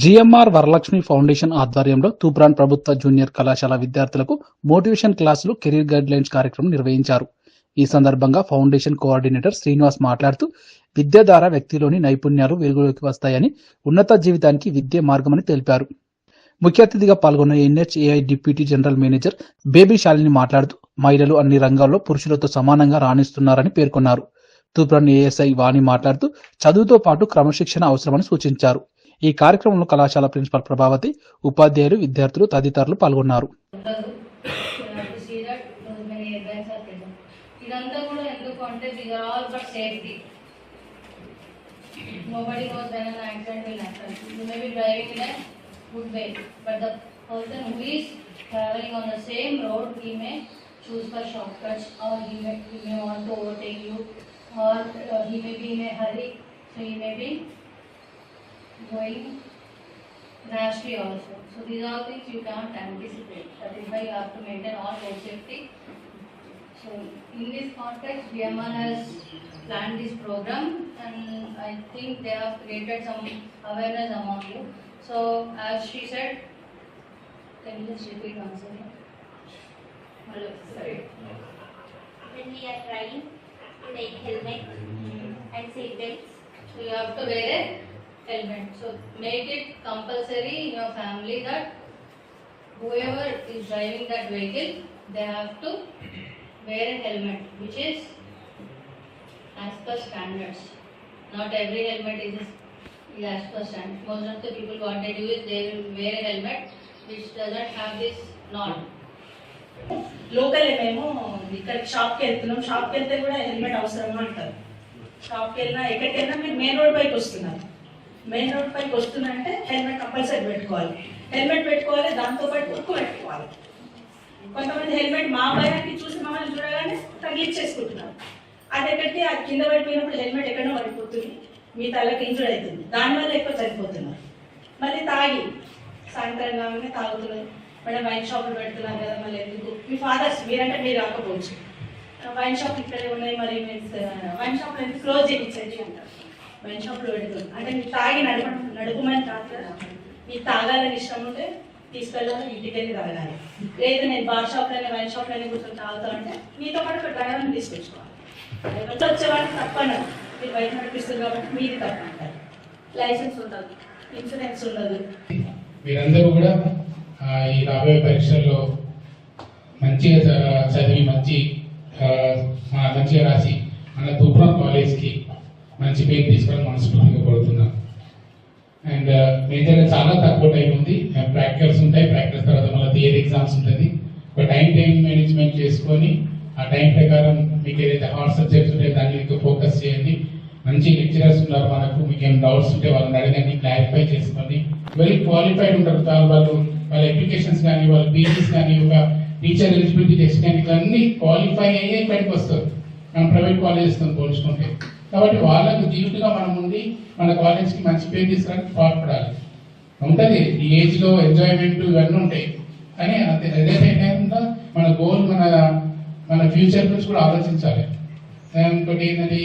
GMR Varalakshmi foundation ఆధ్వర్యంలో తూప్రాన్ ప్రభుత్వ junior కళాశాల విద్యార్థులకు మోటివేషన్ క్లాసులు కెరీర్ గైడ్ లైన్స్ కార్యక్రమం నిర్వహించారు. ఈ సందర్భంగా ఫౌండేషన్ కోఆర్డినేటర్ శ్రీనివాస్ మాట్లాడుతూ విద్య ద్వారా వ్యక్తిలోని నైపుణ్యాలు వెలుగులోకి వస్తాయని ఉన్నత జీవితానికి విద్య మార్గమని తెలిపారు. ముఖ్య అతిథిగా పాల్గొన్న NHAI deputy general manager Baby Shalini మాట్లాడుతూ మహిళలు అన్ని రంగాల్లో పురుషులతో సమానంగా రాణిస్తున్నారని పేర్కొన్నారు. తూప్రాన్ ఏఎస్ఐ వాణి మాట్లాడుతూ చదువుతో పాటు క్రమశిక్షణ అవసరమని సూచించారు. ఈ కార్యక్రమంలో కళాశాల ప్రిన్సిపల్ ప్రభావతి ఉపాధ్యాయులు విద్యార్థులు తదితరులు పాల్గొన్నారు ఇదంతా కూడా ఎందుకు అంటే these are all for safety nobody knows when an accident will happen you may be driving in a good way but the person who is traveling on the same road he may choose for shortcuts or he may, he may want to overtake you or uh, he may be in a hurry so he may be going rashly also. So these are things you can't anticipate. That is why you have to maintain all road safety. So in this context, DMR has planned this program and I think they have created some awareness among you. So as she said, can you just repeat once again? Hello, sorry. when we are trying to take helmet and seat belts. So you have to wear a helmet. So make it compulsory in your family that whoever is driving that vehicle, they have to wear a helmet, which is as per standards. Not every helmet is, is as per standard. Most of the people what they do is they will wear a helmet which doesn't have this knot. Local మేము ఇక్కడ షాప్కి వెళ్తున్నాం షాప్కి వెళ్తే కూడా helmet అవసరం అంటారు షాప్కి వెళ్ళినా ఎక్కడికి వెళ్ళినా మీరు మెయిన్ రోడ్ పైకి వస్తున్నారు మెయిన్ రోడ్ పైకి వస్తుందంటే హెల్మెట్ కంపల్సరీ పెట్టుకోవాలి. హెల్మెట్ పెట్టుకోవాలి దాంతోపాటు ఉక్కు పెట్టుకోవాలి. కొంతమంది హెల్మెట్ మా భయానికి చూసి మమ్మల్ని చూడగానే తగిలించేసుకుంటున్నారు అది ఎక్కడికి? అది కింద పడిపోయినప్పుడు హెల్మెట్ ఎక్కడో పడిపోతుంది. మీ తలకి ఇంజురీ అవుతుంది. దానివల్ల ఎక్కువ చనిపోతున్నారు మళ్ళీ తాగి. సాయంత్రం కాగానే తాగుతున్నారు. మేడం వైన్ షాపులు పెడుతున్నారు కదా మళ్ళీ ఎందుకు? మీ ఫాదర్స్ మీరంటే మీరు రాకపోవచ్చు. వైన్ షాప్ ఇక్కడే ఉన్నాయి మరి మీన్స్ వైన్ షాప్లు ఎందుకు క్లోజ్ చేయించండి అంటారు. వైన్ షాప్లో పెడుతుంది అంటే మీరు తాగి నడుపు నడుపుమని కాదు కదా. మీకు తాగాలని ఇష్టం ఉంటే తీసుకెళ్ళాలి ఇంటికి వెళ్ళి తాగాలి. లేదు నేను బార్ షాప్లోనే వైన్ షాప్లోనే కూర్చొని తాగుతా అంటే మీతో పాటు ఒక డ్రైవర్ని తీసుకొచ్చుకోవాలి. డ్రైవర్తో వచ్చేవాడికి తప్పను. మీరు బయట నడిపిస్తుంది కాబట్టి మీది తప్ప అంటారు లైసెన్స్ ఉండదు. ఇన్సూరెన్స్ ఉండదు. మీరందరూ కూడా ఈ రాబోయే పరీక్షల్లో మంచిగా చదివి మంచి మంచిగా రాసి మన తూప్రాన్ కాలేజ్కి మంచి పేరు తీసుకొని మనస్ఫూర్తిగా కోరుతున్నాం. అండ్ మేజర్గా uh, చాలా తక్కువ టైం ఉంది. Uh, ప్రాక్టికల్స్ ఉంటాయి. ప్రాక్టికల్స్ తర్వాత మళ్ళీ థియరీ ఎగ్జామ్స్ ఉంటుంది. ఒక టైం టైం మేనేజ్మెంట్ చేసుకొని ఆ టైం ప్రకారం మీకు ఏదైతే హార్డ్ సబ్జెక్ట్స్ ఉంటాయో దాని మీద ఫోకస్ చేయండి. మంచి లెక్చరర్స్ ఉన్నారు మనకు. మీకు ఏం డౌట్స్ ఉంటే వాళ్ళని అడగండి క్లారిఫై చేసుకోండి. వెరీ క్వాలిఫైడ్ ఉంటారు. చాలా వాళ్ళు వాళ్ళ అప్లికేషన్స్ కానీ వాళ్ళ పీజీస్ కానీ ఒక టీచర్ ఎలిజిబిలిటీ టెస్ట్ కానీ ఇవన్నీ క్వాలిఫై అయ్యే బయటకు వస్తారు. మనం ప్రైవేట్ కాలేజెస్తో పోల్చుకుంటే. కాబట్టి వాళ్ళకు జీవితంగా మనం ఉండి మన కాలేజ్కి మంచి పేరు తీసుకోవడానికి పాటుపడాలి ఉంటది. ఈ ఏజ్లో ఎంజాయ్మెంట్ ఇవన్నీ ఉంటాయి. కానీ అదే అదే టైంలో మన గోల్ మన మన ఫ్యూచర్ గురించి కూడా ఆలోచించాలి. ఇంకోటి ఏంటంటే